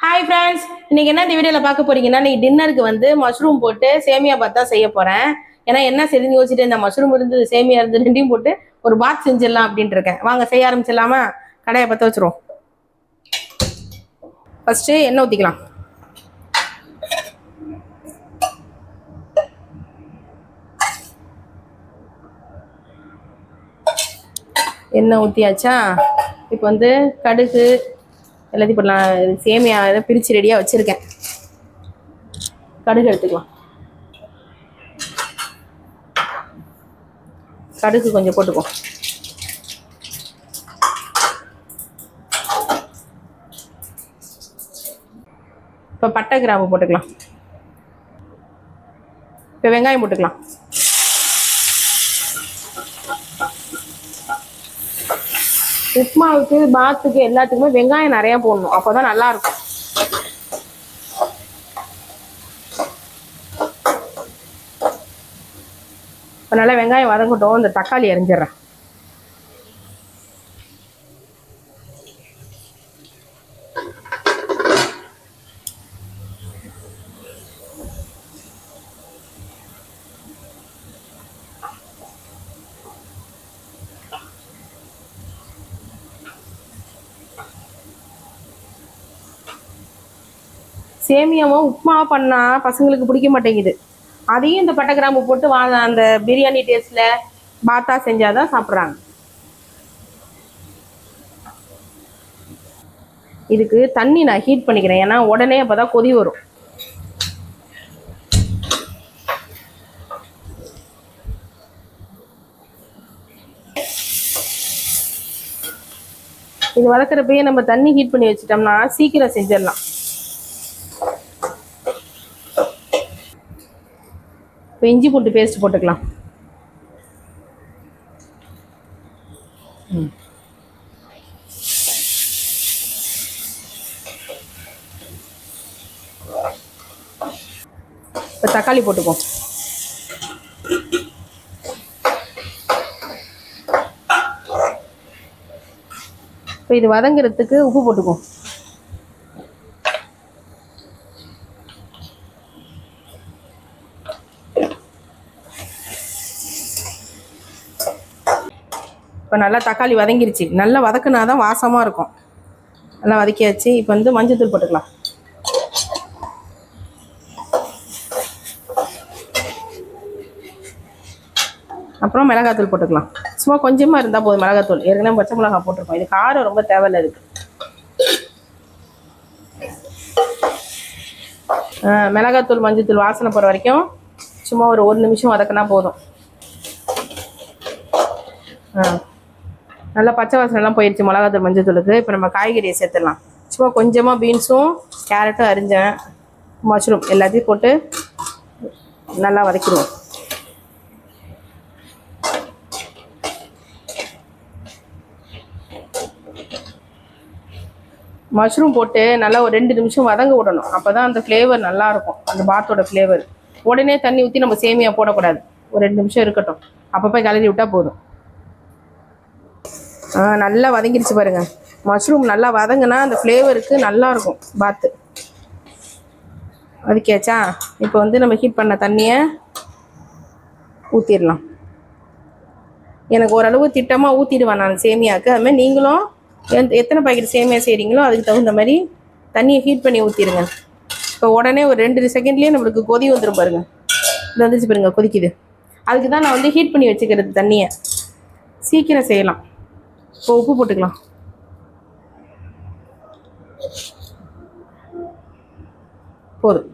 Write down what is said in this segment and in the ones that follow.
Hi friends இன்னைக்கு என்ன இந்த வீடியோவில் பார்க்க போறீங்கன்னா இன்னைக்கு டின்னருக்கு வந்து மஷ்ரூம் போட்டு சேமியா பாத் தான் செய்ய போறேன். ஏன்னா என்ன செஞ்சு யோசிச்சுட்டு இந்த மஷ்ரூம் இருந்து சேமியா இருந்து ரெண்டையும் போட்டு ஒரு பாத் செஞ்சிடலாம் அப்படின்ட்டு இருக்கேன். வாங்க செய்ய ஆரம்பிச்சிடலாமா? கடையை பற்ற வச்சிருவோம். ஃபர்ஸ்ட் எண்ணெய் ஊற்றிக்கலாம் எண்ணெய் ஊற்றியாச்சா இப்போ வந்து கடுகு எல்லாத்தையும் இப்போ நான் சேமியா இதை பிரித்து ரெடியாக வச்சுருக்கேன். கடுகு எடுத்துக்கலாம். கடுகு கொஞ்சம் போட்டுக்கோ. இப்போ பட்டை கிராம்பு போட்டுக்கலாம். இப்போ வெங்காயம் போட்டுக்கலாம். உப்மாவுக்கு பாத்துக்கு எல்லாத்துக்குமே வெங்காயம் நிறைய போடணும். அப்போதான் நல்லா இருக்கும் இப்போ நல்லா வெங்காயம் வதங்கட்டும். இந்த தக்காளி அரிஞ்சிடறேன். சேமியாவும் உப்புமாவை பண்ணால் பசங்களுக்கு பிடிக்க மாட்டேங்குது. அதையும் இந்த பட்டை கிராம்பு போட்டு வா அந்த பிரியாணி டேஸ்ட்டில் பாத்தா செஞ்சால் தான் சாப்பிட்றாங்க. இதுக்கு தண்ணி நான் ஹீட் பண்ணிக்கிறேன். ஏன்னா உடனே அப்பதான் கொதி வரும். இது வளர்க்குறப்பயே நம்ம தண்ணி ஹீட் பண்ணி வச்சிட்டோம்னா சீக்கிரம் செஞ்சிடலாம். இப்போ இஞ்சி பூண்டு பேஸ்ட் போட்டுக்கலாம். ம். இப்போ தக்காளி போட்டுப்போம் இப்போ இது வதங்குறதுக்கு உப்பு போட்டுக்குவோம். இப்போ நல்லா தக்காளி வதங்கிருச்சு. நல்லா வதக்குனா தான் வாசமாக இருக்கும். நல்லா வதக்கியாச்சு. இப்போ வந்து மஞ்சத்தூள் போட்டுக்கலாம். அப்புறம் மிளகாத்தூள் போட்டுக்கலாம். சும்மா கொஞ்சமாக இருந்தால் போதும் மிளகாத்தூள். ஏற்கனவே பச்சை மிளகா போட்டிருக்கோம். இது காரம் ரொம்ப தேவையில்ல இருக்குது மிளகாத்தூள் மஞ்சத்தூள் வாசனை போகிற வரைக்கும் சும்மா ஒரு ஒரு நிமிஷம் வதக்கினா போதும். ஆ. நல்லா பச்சை வாசனைலாம் போயிடுச்சு மிளகாத்தூள் மஞ்சத்தூளுக்கு இப்போ நம்ம காய்கறியை சேர்த்துடலாம். சும்மா கொஞ்சமாக பீன்ஸும் கேரட்டும் அரிஞ்சேன் மஷ்ரூம் எல்லாத்தையும் போட்டு நல்லா வதக்கிடுவோம். மஷ்ரூம் போட்டு நல்லா ஒரு ரெண்டு நிமிஷம் வதங்க விடணும். அப்போ தான் அந்த ஃப்ளேவர் நல்லாயிருக்கும் அந்த பாத்தோட ஃப்ளேவர் உடனே தண்ணி ஊற்றி நம்ம சேமியா போடக்கூடாது. ஒரு ரெண்டு நிமிஷம் இருக்கட்டும். அப்பப்போ கிளறி விட்டால் போதும். நல்லா வதங்கிடுச்சு பாருங்கள் மஷ்ரூம் நல்லா வதங்கினா அந்த ஃப்ளேவருக்கு நல்லாயிருக்கும் பாத்து. வதக்கியாச்சா இப்போ வந்து நம்ம ஹீட் பண்ண தண்ணியை ஊற்றிடலாம் எனக்கு ஓரளவு திட்டமாக ஊற்றிடுவேன் நான் சேமியாவுக்கு அதுமாதிரி நீங்களும் எந்த எத்தனை பாக்கெட் சேமியா செய்கிறீங்களோ அதுக்கு தகுந்த மாதிரி தண்ணியை ஹீட் பண்ணி ஊற்றிடுங்க இப்போ உடனே ஒரு ரெண்டு செகண்ட்லேயே நம்மளுக்கு கொதி வந்துடும் பாருங்கள் இது வந்துச்சு பாருங்க கொதிக்குது. அதுக்கு தான் நான் வந்து ஹீட் பண்ணி வச்சுக்கிறது தண்ணியை. சீக்கிரம் செய்யலாம். இப்போ உப்பு போட்டுக்கலாம். போதும்.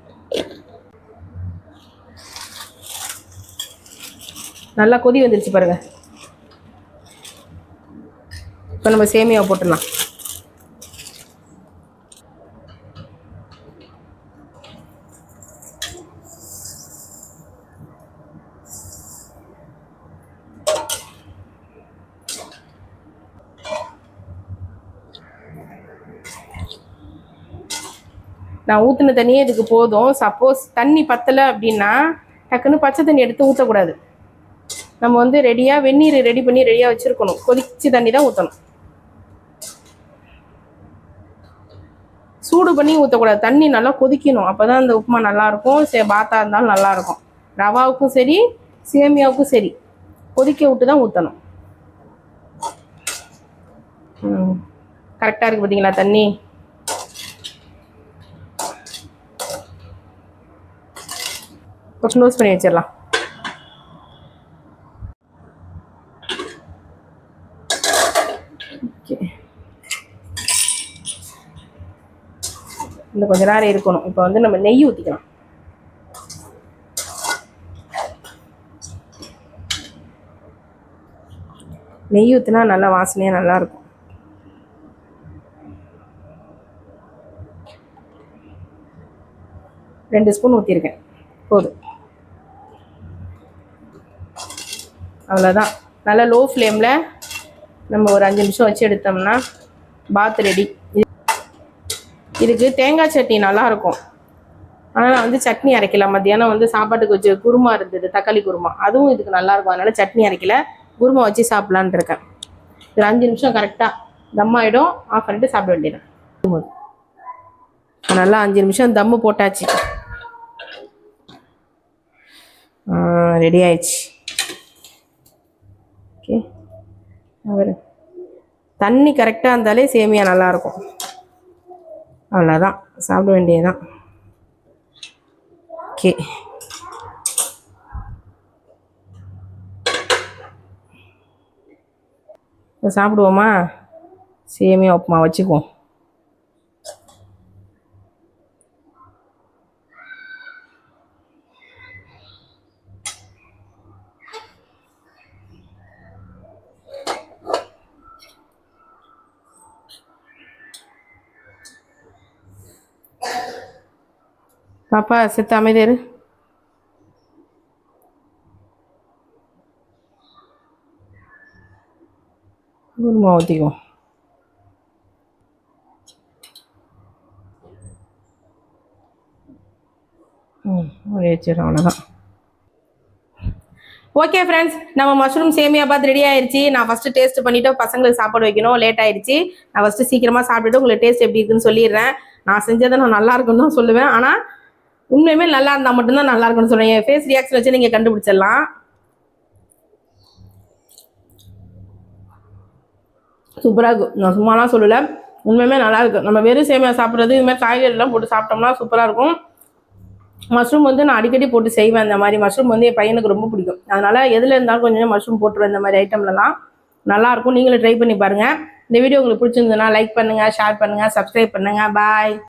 நல்லா கொதி வந்துருச்சு பாருங்க. இப்போ நம்ம சேமியா போட்டுடலாம். நான் ஊற்றின தண்ணியே இதுக்கு போதும். சப்போஸ் தண்ணி பத்தலை அப்படின்னா டக்குன்னு பச்சை தண்ணி எடுத்து ஊற்றக்கூடாது நம்ம வந்து ரெடியாக வெந்நீர் ரெடி பண்ணி ரெடியாக வச்சுருக்கணும். கொதிச்சு தண்ணி தான் ஊற்றணும் சூடு பண்ணி ஊற்றக்கூடாது தண்ணி நல்லா கொதிக்கணும். அப்போ தான் அந்த உப்புமா நல்லாயிருக்கும். சே பாத்தா இருந்தாலும் நல்லாயிருக்கும். ரவாவுக்கும் சரி சேமியாவுக்கும் சரி. கொதிக்க விட்டு தான் ஊற்றணும் ம். கரெக்டாக இருக்குது பார்த்தீங்களா தண்ணி? இப்போ க்ளோஸ் பண்ணி வச்சிடலாம். ஓகே. இன்னும் கொஞ்ச நேரம் இருக்கணும். இப்போ வந்து நம்ம நெய் ஊற்றிக்கலாம் நெய் ஊற்றினா நல்லா வாசனையாக நல்லா இருக்கும். ரெண்டு ஸ்பூன் ஊற்றிருக்கேன் போதும். அவ்வளோதான் நல்லா லோ ஃப்ளேமில் நம்ம ஒரு அஞ்சு நிமிஷம் வச்சு எடுத்தோம்னா பாத் ரெடி இதுக்கு தேங்காய் சட்னி நல்லா இருக்கும் ஆனால் நான் வந்து சட்னி அரைக்கல. மத்தியானம் வந்து சாப்பாட்டுக்கு வச்சு குருமா இருந்தது தக்காளி குருமா. அதுவும் இதுக்கு நல்லா இருக்கும் சட்னி அரைக்கல. குருமா வச்சு சாப்பிட்லான்ட்டு இருக்கேன். ஒரு அஞ்சு நிமிஷம் கரெக்டாக தம் ஆகிடும் ஆஃப் பண்ணிட்டு சாப்பிட வேண்டியது நல்லா அஞ்சு நிமிஷம் தம்மு போட்டாச்சு. ரெடி ஆயிடுச்சு. ஓகே அவர். தண்ணி கரெக்டாக இருந்தாலே சேமியா நல்லாயிருக்கும் அவ்வளோதான் சாப்பிட வேண்டியதுதான். ஓகே சாப்பிடுவோமா? சேமியா உப்புமா வச்சுக்குவோம். பாப்பா செத்த அமைதியாரு குருமா ஊற்றிக்கோ ம் வச்சிடும் அவ்வளோதான் ஓகே ஃப்ரெண்ட்ஸ் நம்ம மஷ்ரூம் சேமியா பாத் ரெடி ஆயிருச்சு. நான் ஃபஸ்ட்டு டேஸ்ட் பண்ணிவிட்டு பசங்களுக்கு சாப்பாடு வைக்கணும். லேட் ஆயிருச்சு. நான் ஃபஸ்ட்டு சீக்கிரமாக சாப்பிட்டுட்டு உங்களுக்கு டேஸ்ட் எப்படி இருக்குன்னு சொல்லிடுறேன். நான் செஞ்சதை நான் நல்லா இருக்குன்னு தான் சொல்லுவேன். ஆனால் உண்மையுமே நல்லா இருந்தால் மட்டும்தான் நல்லா இருக்கும்னு சொல்கிறேன் என் ஃபேஸ் ரியாக்ஷன் வச்சு நீங்கள் கண்டுபிடிச்சிடலாம். சூப்பராக இருக்கும் நான் சும்மாலாம் சொல்லலை. உண்மையுமே நல்லா இருக்கு. நம்ம வெறும் சேமியா சாப்பிட்றது இது மாதிரி காய்கறிலாம் போட்டு சாப்பிட்டோம்னா சூப்பராக இருக்கும். மஷ்ரூம் வந்து நான் அடிக்கடி போட்டு செய்வேன் இந்த மாதிரி. மஷ்ரூம் வந்து என் பையனுக்கு ரொம்ப பிடிக்கும். அதனால் எதில் இருந்தாலும் கொஞ்சம் மஷ்ரூம் போட்டுருவேன் இந்த மாதிரி ஐட்டம்லலாம் நல்லாயிருக்கும் நீங்களும் ட்ரை பண்ணி பாருங்கள் இந்த வீடியோ உங்களுக்கு பிடிச்சிருந்ததுன்னா லைக் பண்ணுங்கள் ஷேர் பண்ணுங்கள் சப்ஸ்கிரைப் பண்ணுங்கள் பாய்